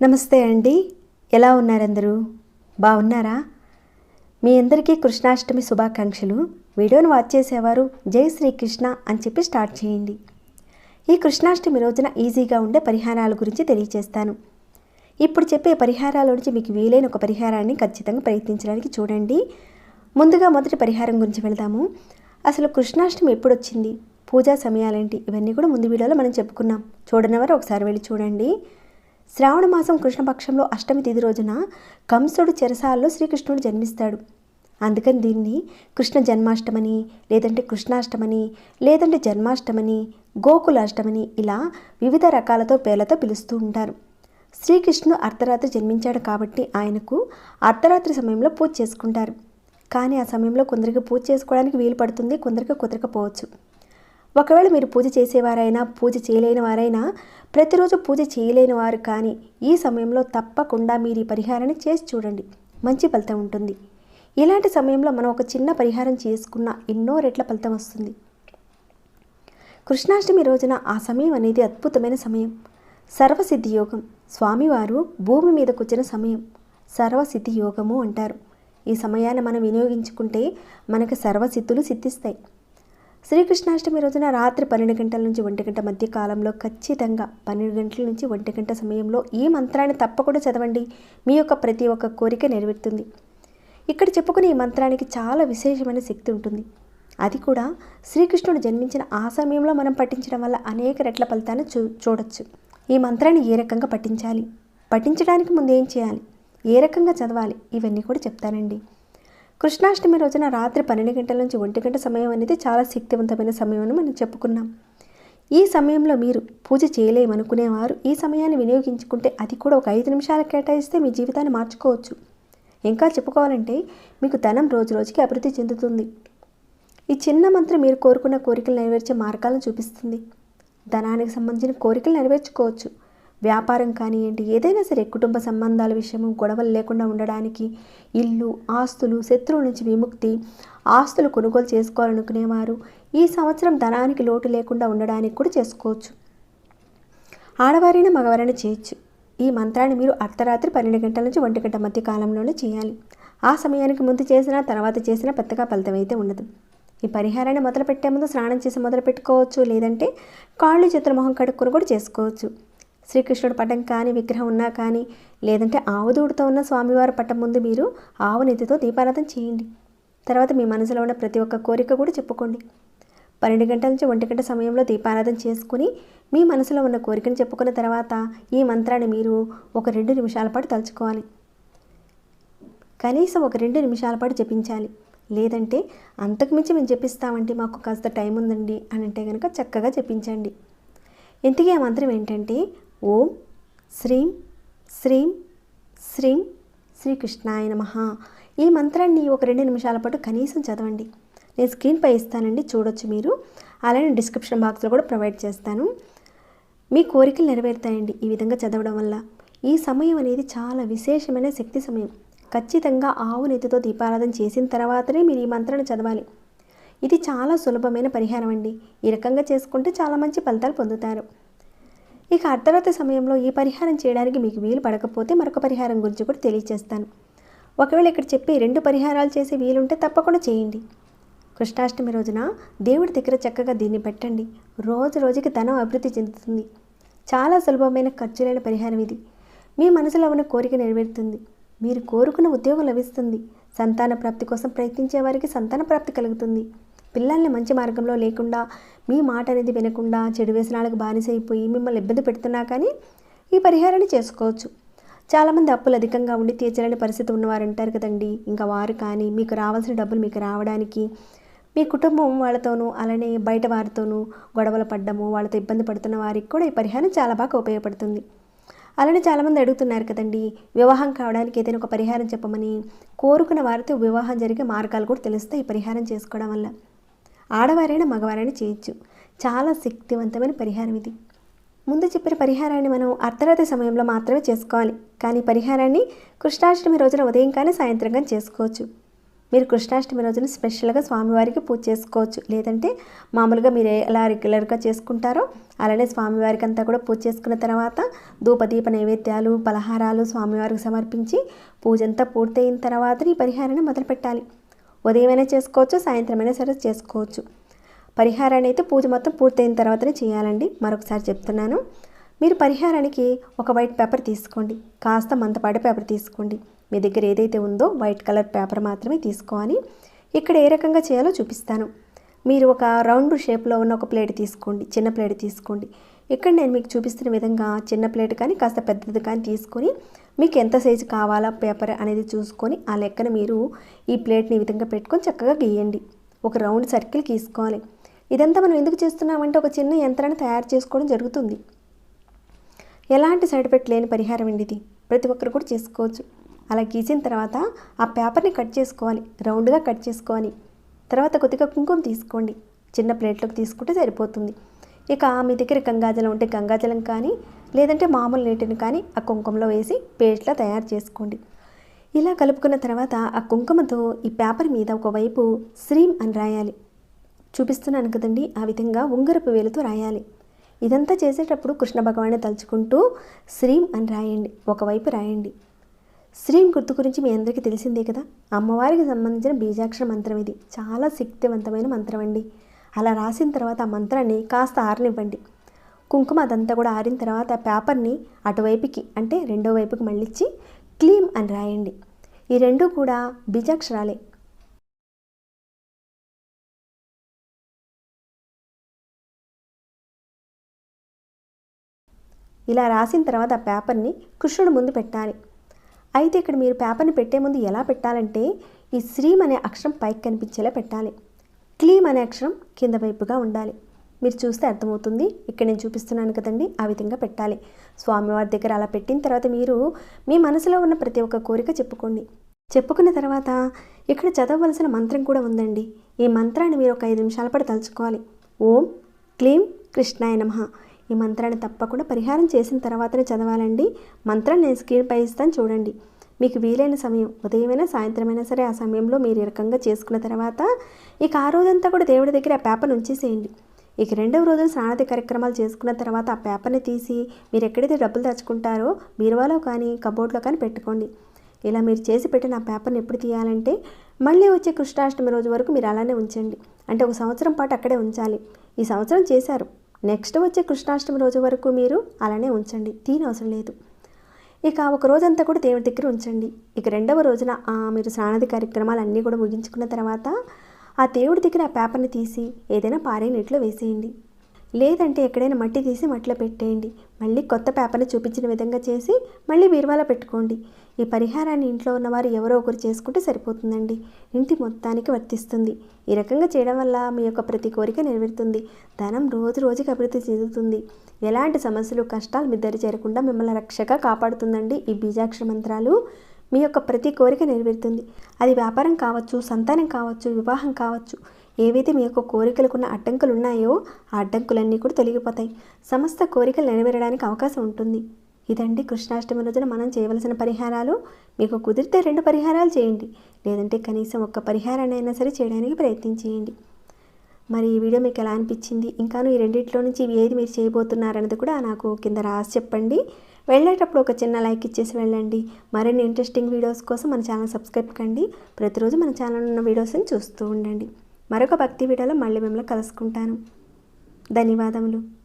నమస్తే అండి. ఎలా ఉన్నారందరూ? బాగున్నారా? మీ అందరికీ కృష్ణాష్టమి శుభాకాంక్షలు. వీడియోను వాచ్ చేసేవారు జై శ్రీకృష్ణ అని చెప్పి స్టార్ట్ చేయండి. ఈ కృష్ణాష్టమి రోజున ఈజీగా ఉండే పరిహారాల గురించి తెలియజేస్తాను ఇప్పుడు చెప్పే పరిహారాల నుంచి మీకు వీలైన ఒక పరిహారాన్ని ఖచ్చితంగా ప్రయత్నించడానికి చూడండి. ముందుగా మొదటి పరిహారం గురించి వెళదాము. అసలు కృష్ణాష్టమి ఎప్పుడు వచ్చింది పూజా సమయాలేంటి? ఇవన్నీ కూడా ముందు వీడియోలో మనం చెప్పుకున్నాం. చూడనివారు ఒకసారి వెళ్ళి చూడండి. శ్రావణ మాసం కృష్ణపక్షంలో అష్టమి తిథి రోజున కంసుడు చెరసాల్లో శ్రీకృష్ణుడు జన్మిస్తాడు. అందుకని దీన్ని కృష్ణ జన్మాష్టమని లేదంటే కృష్ణాష్టమని లేదంటే జన్మాష్టమని గోకులాష్టమని ఇలా వివిధ రకాలతో పేర్లతో పిలుస్తూ ఉంటారు. శ్రీకృష్ణుడు అర్ధరాత్రి జన్మించాడు కాబట్టి ఆయనకు అర్ధరాత్రి సమయంలో పూజ చేసుకుంటారు. కానీ ఆ సమయంలో కొందరికి పూజ చేసుకోవడానికి వీలు పడుతుంది కొందరికి కుదరకపోవచ్చు. ఒకవేళ మీరు పూజ చేసేవారైనా పూజ చేయలేని వారైనా ప్రతిరోజు పూజ చేయలేని వారు కానీ ఈ సమయంలో తప్పకుండా మీరు ఈ పరిహారాన్ని చేసి చూడండి. మంచి ఫలితం ఉంటుంది. ఇలాంటి సమయంలో మనం ఒక చిన్న పరిహారం చేసుకున్న ఎన్నో రెట్ల ఫలితం వస్తుంది. కృష్ణాష్టమి రోజున ఆ సమయం అనేది అద్భుతమైన సమయం. సర్వసిద్ధి యోగం. స్వామివారు భూమి మీద వచ్చిన సమయం. సర్వసిద్ధి యోగము అంటారు. ఈ సమయాన్ని మనం వినియోగించుకుంటే మనకు సర్వసిద్ధులు సిద్ధిస్తాయి. శ్రీకృష్ణాష్టమి రోజున రాత్రి పన్నెండు గంటల నుంచి ఒంటి గంట మధ్య కాలంలో ఖచ్చితంగా పన్నెండు గంటల నుంచి ఒంటి గంట సమయంలో ఈ మంత్రాన్ని తప్పకుండా చదవండి. మీ యొక్క ప్రతి ఒక్క కోరిక నెరవేరుతుంది. ఇక్కడ చెప్పుకునే ఈ మంత్రానికి చాలా విశేషమైన శక్తి ఉంటుంది. అది కూడా శ్రీకృష్ణుడు జన్మించిన ఆ సమయంలో మనం పఠించడం వల్ల అనేక రెట్ల ఫలితాన్ని చూ చూడొచ్చు. ఈ మంత్రాన్ని ఏ రకంగా పఠించాలి? పఠించడానికి ముందు ఏం చేయాలి? ఏ రకంగా చదవాలి? ఇవన్నీ కూడా చెప్తానండి. కృష్ణాష్టమి రోజున రాత్రి పన్నెండు గంటల నుంచి ఒంటి గంట సమయం అనేది చాలా శక్తివంతమైన సమయం అని మనం చెప్పుకున్నాం. ఈ సమయంలో మీరు పూజ చేయలేమనుకునేవారు. ఈ సమయాన్ని వినియోగించుకుంటే అది కూడా ఒక ఐదు నిమిషాలు కేటాయిస్తే మీ జీవితాన్ని మార్చుకోవచ్చు. ఇంకా చెప్పుకోవాలంటే మీకు ధనం రోజు రోజుకి అభివృద్ధి చెందుతుంది. ఈ చిన్న మంత్రం మీరు కోరుకున్న కోరికలు నెరవేర్చే మార్గాలను చూపిస్తుంది. ధనానికి సంబంధించిన కోరికలు నెరవేర్చుకోవచ్చు. వ్యాపారం కానివ్వండి ఏదైనా సరే కుటుంబ సంబంధాల విషయము గొడవలు లేకుండా ఉండడానికి ఇల్లు ఆస్తులు శత్రువుల నుంచి విముక్తి ఆస్తులు కొనుగోలు చేసుకోవాలనుకునేవారు. ఈ సంవత్సరం ధనానికి లోటు లేకుండా ఉండడానికి కూడా చేసుకోవచ్చు. ఆడవారైనా మగవారైనా చేయొచ్చు. ఈ మంత్రాన్ని మీరు అర్ధరాత్రి పన్నెండు గంటల నుంచి ఒంటి గంట మధ్య కాలంలోనే చేయాలి. ఆ సమయానికి ముందు చేసినా తర్వాత చేసినా పెద్దగా ఫలితం అయితే ఉండదు. ఈ పరిహారాన్ని మొదలుపెట్టే ముందు స్నానం చేసి మొదలు పెట్టుకోవచ్చు లేదంటే కాళ్ళు చేతుల మొహం కడుక్కొని కూడా చేసుకోవచ్చు. శ్రీకృష్ణుడు పటం కానీ విగ్రహం ఉన్నా కానీ లేదంటే ఆవుదూడుతో ఉన్న స్వామివారి పటం ముందు మీరు ఆవు నెత్తితో దీపారాధన చేయండి. తర్వాత మీ మనసులో ఉన్న ప్రతి ఒక్క కోరిక కూడా చెప్పుకోండి. పన్నెండు గంటల నుంచి ఒంటి గంట సమయంలో దీపారాధన చేసుకుని మీ మనసులో ఉన్న కోరికను చెప్పుకున్న తర్వాత ఈ మంత్రాన్ని మీరు ఒక రెండు నిమిషాల పాటు తలుచుకోవాలి. కనీసం ఒక రెండు నిమిషాల పాటు జపించాలి. లేదంటే అంతకుమించి మేము జపిస్తామంటే మాకు కాస్త టైం ఉందండి అని అంటే కనుక చక్కగా జపించండి. ఇంతకీ ఆ మంత్రం ఏంటంటే ఓం శ్రీం శ్రీం శ్రీం శ్రీకృష్ణాయ నమ. ఈ మంత్రాన్ని ఒక రెండు నిమిషాల పాటు కనీసం చదవండి. నేను స్క్రీన్పై ఇస్తానండి చూడొచ్చు మీరు. అలానే డిస్క్రిప్షన్ బాక్స్లో కూడా ప్రొవైడ్ చేస్తాను. మీ కోరికలు నెరవేరుతాయండి ఈ విధంగా చదవడం వల్ల. ఈ సమయం అనేది చాలా విశేషమైన శక్తి సమయం. ఖచ్చితంగా ఆవు నెత్తితో దీపారాధన చేసిన తర్వాతనే మీరు ఈ మంత్రాన్ని చదవాలి. ఇది చాలా సులభమైన పరిహారం అండి. ఈ రకంగా చేసుకుంటే చాలా మంచి ఫలితాలు పొందుతారు. ఇక అర్ధరాత్రి సమయంలో ఈ పరిహారం చేయడానికి మీకు వీలు పడకపోతే మరొక పరిహారం గురించి కూడా తెలియజేస్తాను ఒకవేళ ఇక్కడ చెప్పి రెండు పరిహారాలు చేసే వీలుంటే తప్పకుండా చేయండి. కృష్ణాష్టమి రోజున దేవుడి దగ్గర చక్కగా దీన్ని పెట్టండి. రోజు రోజుకి ధనం అభివృద్ధి చెందుతుంది. చాలా సులభమైన ఖర్చు లేని పరిహారం ఇది. మీ మనసులో ఉన్న కోరిక నెరవేరుతుంది. మీరు కోరుకున్న ఉద్యోగం లభిస్తుంది. సంతాన ప్రాప్తి కోసం ప్రయత్నించే వారికి సంతాన ప్రాప్తి కలుగుతుంది. పిల్లల్ని మంచి మార్గంలో లేకుండా మీ మాట అనేది వినకుండా చెడు వ్యసనాలకు బానిసైపోయి మిమ్మల్ని ఇబ్బంది పెడుతున్నా కానీ ఈ పరిహారాన్ని చేసుకోవచ్చు. చాలామంది అప్పులు అధికంగా ఉండి తీర్చలేని పరిస్థితి ఉన్నవారు ఉంటారు కదండి. ఇంకా వారు కానీ మీకు రావాల్సిన డబ్బులు మీకు రావడానికి మీ కుటుంబం వాళ్ళతోనూ అలానే బయట వారితోనూ గొడవలు పడ్డము వాళ్ళతో ఇబ్బంది పడుతున్న వారికి కూడా ఈ పరిహారం చాలా బాగా ఉపయోగపడుతుంది. అలానే చాలామంది అడుగుతున్నారు కదండి వివాహం కావడానికి ఏదైనా ఒక పరిహారం చెప్పమని కోరుకున్న వారితో వివాహం జరిగే మార్గాలు కూడా తెలుస్తాయి ఈ పరిహారం చేసుకోవడం వల్ల. ఆడవారైనా మగవారైనా చేయొచ్చు. చాలా శక్తివంతమైన పరిహారం ఇది. ముందు చెప్పిన పరిహారాన్ని మనం అర్ధరాత్రి సమయంలో మాత్రమే చేసుకోవాలి. కానీ పరిహారాన్ని కృష్ణాష్టమి రోజున ఉదయం కానీ సాయంత్రం కానీ చేసుకోవచ్చు. మీరు కృష్ణాష్టమి రోజున స్పెషల్గా స్వామివారికి పూజ చేసుకోవచ్చు. లేదంటే మామూలుగా మీరు ఎలా రెగ్యులర్గా చేసుకుంటారో అలానే స్వామివారికి అంతా కూడా పూజ చేసుకున్న తర్వాత ధూపదీప నైవేద్యాలు పలహారాలు స్వామివారికి సమర్పించి పూజ అంతా పూర్తయిన తర్వాత ఈ పరిహారాన్ని మొదలుపెట్టాలి. ఉదయమైనా చేసుకోవచ్చు సాయంత్రమైనా సరే చేసుకోవచ్చు. పరిహారాన్ని అయితే పూజ మొత్తం పూర్తయిన తర్వాతనే చేయాలండి. మరొకసారి చెప్తున్నాను. మీరు పరిహారానికి ఒక వైట్ పేపర్ తీసుకోండి. కాస్త మందపాటి పేపర్ తీసుకోండి. మీ దగ్గర ఏదైతే ఉందో వైట్ కలర్ పేపర్ మాత్రమే తీసుకోవాలి. ఇక్కడ ఏ రకంగా చేయాలో చూపిస్తాను. మీరు ఒక రౌండ్ షేప్లో ఉన్న ఒక ప్లేట్ తీసుకోండి. చిన్న ప్లేట్ తీసుకోండి. ఇక్కడ నేను మీకు చూపిస్తున్న విధంగా చిన్న ప్లేట్ కానీ కాస్త పెద్దది కానీ తీసుకొని మీకు ఎంత సైజు కావాలా పేపర్ అనేది చూసుకొని ఆ లెక్కన మీరు ఈ ప్లేట్ని ఈ విధంగా పెట్టుకొని చక్కగా గీయండి. ఒక రౌండ్ సర్కిల్ గీసుకోవాలి. ఇదంతా మనం ఎందుకు చేస్తున్నామంటే ఒక చిన్న యంత్రాన్ని తయారు చేసుకోవడం జరుగుతుంది. ఎలాంటి సైడ్ ఎఫెక్ట్ లేని పరిహారం అండి ఇది. ప్రతి ఒక్కరు కూడా చేసుకోవచ్చు. అలా గీసిన తర్వాత ఆ పేపర్ని కట్ చేసుకోవాలి. రౌండ్గా కట్ చేసుకోవాలి. తర్వాత కొద్దిగా కుంకుమ తీసుకోండి. చిన్న ప్లేట్లోకి తీసుకుంటే సరిపోతుంది. ఇక మీ దగ్గర గంగాజలం ఉంటే గంగాజలం కానీ లేదంటే మామూలు నీటిని కానీ ఆ కుంకుమలో వేసి పేస్ట్లా తయారు చేసుకోండి. ఇలా కలుపుకున్న తర్వాత ఆ కుంకుమతో ఈ పేపర్ మీద ఒకవైపు శ్రీం అని రాయాలి. చూపిస్తున్నాను కదండి ఆ విధంగా ఉంగరపు వేలుతో రాయాలి. ఇదంతా చేసేటప్పుడు కృష్ణ భగవాన్ని తలుచుకుంటూ శ్రీం అని రాయండి ఒకవైపు రాయండి. శ్రీం గుర్తు గురించి మీ అందరికీ తెలిసిందే కదా అమ్మవారికి సంబంధించిన బీజాక్షర మంత్రం ఇది. చాలా శక్తివంతమైన మంత్రం అండి. అలా రాసిన తర్వాత ఆ మంత్రాన్ని కాస్త ఆరనివ్వండి. కుంకుమ అదంతా కూడా ఆరిన తర్వాత పేపర్ని అటువైపుకి అంటే రెండో వైపుకి మళ్ళించి క్లీమ్ అని రాయండి. ఈ రెండు కూడా బీజాక్షరాలే. ఇలా రాసిన తర్వాత ఆ పేపర్ని కృష్ణుడు ముందు పెట్టాలి. అయితే ఇక్కడ మీరు పేపర్ని పెట్టే ముందు ఎలా పెట్టాలంటే ఈ శ్రీం అనే అక్షరం పైకి కనిపించేలా పెట్టాలి. క్లీమ్ అనే అక్షరం కింద వైపుగా ఉండాలి. మీరు చూస్తే అర్థమవుతుంది. ఇక్కడ నేను చూపిస్తున్నాను కదండి ఆ విధంగా పెట్టాలి. స్వామివారి దగ్గర అలా పెట్టిన తర్వాత మీరు మీ మనసులో ఉన్న ప్రతి ఒక్క కోరిక చెప్పుకోండి. చెప్పుకున్న తర్వాత ఇక్కడ చదవవలసిన మంత్రం కూడా ఉందండి. ఈ మంత్రాన్ని మీరు ఒక ఐదు నిమిషాల పాటు తలుచుకోవాలి. ఓం క్లీం కృష్ణాయ నమ. ఈ మంత్రాన్ని తప్పకుండా పరిహారం చేసిన తర్వాతనే చదవాలండి. మంత్రం నేను స్క్రీన్ పై ఇస్తాను చూడండి. మీకు వీలైన సమయం ఉదయమైనా సాయంత్రమైనా సరే ఆ సమయంలో మీరు ఈ రకంగా చేసుకున్న తర్వాత ఇక ఆ రోజంతా కూడా దేవుడి దగ్గర ఆ పేపర్ ఉంచేసేయండి. ఇక రెండవ రోజు స్నానాది కార్యక్రమాలు చేసుకున్న తర్వాత ఆ పేపర్ని తీసి మీరు ఎక్కడైతే డబ్బులు దాచుకుంటారో బీరువాలో కానీ కబోర్డ్లో కానీ పెట్టుకోండి. ఇలా మీరు చేసి పెట్టిన ఆ పేపర్ని ఎప్పుడు తీయాలంటే మళ్ళీ వచ్చే కృష్ణాష్టమి రోజు వరకు మీరు అలానే ఉంచండి. అంటే ఒక సంవత్సరం పాటు అక్కడే ఉంచాలి. ఈ సంవత్సరం చేశారు. నెక్స్ట్ వచ్చే కృష్ణాష్టమి రోజు వరకు మీరు అలానే ఉంచండి. తీని అవసరం లేదు. ఇక ఒక రోజంతా కూడా దేవుడి దగ్గర ఉంచండి. ఇక రెండవ రోజున మీరు స్నానాది కార్యక్రమాలు అన్నీ కూడా ముగించుకున్న తర్వాత ఆ దేవుడి దగ్గర ఆ పేపర్ని తీసి ఏదైనా పారే నీటిలో వేసేయండి. లేదంటే ఎక్కడైనా మట్టి తీసి మట్టిలో పెట్టేయండి. మళ్ళీ కొత్త పేపర్ని చూపించిన విధంగా చేసి మళ్ళీ బీరువాలో పెట్టుకోండి. ఈ పరిహారాన్ని ఇంట్లో ఉన్నవారు ఎవరో ఒకరు చేసుకుంటే సరిపోతుందండి. ఇంటి మొత్తానికి వర్తిస్తుంది. ఈ రకంగా చేయడం వల్ల మీ యొక్క ప్రతి కోరిక నెరవేరుతుంది. ధనం రోజు రోజుకి అభివృద్ధి చెందుతుంది. ఎలాంటి సమస్యలు కష్టాలు మీ దరి చేరకుండా మిమ్మల్ని రక్షగా కాపాడుతుందండి ఈ బీజాక్ష మంత్రాలు. మీ యొక్క ప్రతి కోరిక నెరవేరుతుంది. అది వ్యాపారం కావచ్చు సంతానం కావచ్చు వివాహం కావచ్చు. ఏవైతే మీ యొక్క కోరికలకున్న అడ్డంకులు ఉన్నాయో ఆ అడ్డంకులన్నీ కూడా తొలగిపోతాయి. సమస్త కోరికలు నెరవేరడానికి అవకాశం ఉంటుంది. ఇదండి కృష్ణాష్టమి రోజున మనం చేయవలసిన పరిహారాలు. మీకు కుదిరితే రెండు పరిహారాలు చేయండి. లేదంటే కనీసం ఒక్క పరిహారాన్ని అయినా సరే చేయడానికి ప్రయత్నం చేయండి మరి ఈ వీడియో మీకు ఎలా అనిపించింది? ఇంకాను ఈ రెండింటిలో నుంచి ఏది మీరు చేయబోతున్నారన్నది కూడా నాకు కింద రాసి చెప్పండి. వెళ్ళేటప్పుడు ఒక చిన్న లైక్ ఇచ్చేసి వెళ్ళండి. మరిన్ని ఇంట్రెస్టింగ్ వీడియోస్ కోసం మన ఛానల్ సబ్స్క్రైబ్ కండి. ప్రతిరోజు మన ఛానల్ ఉన్న వీడియోస్ని చూస్తూ ఉండండి. మరొక భక్తి వీడియోలో మళ్ళీ మిమ్మల్ని కలుసుకుంటాను. ధన్యవాదములు.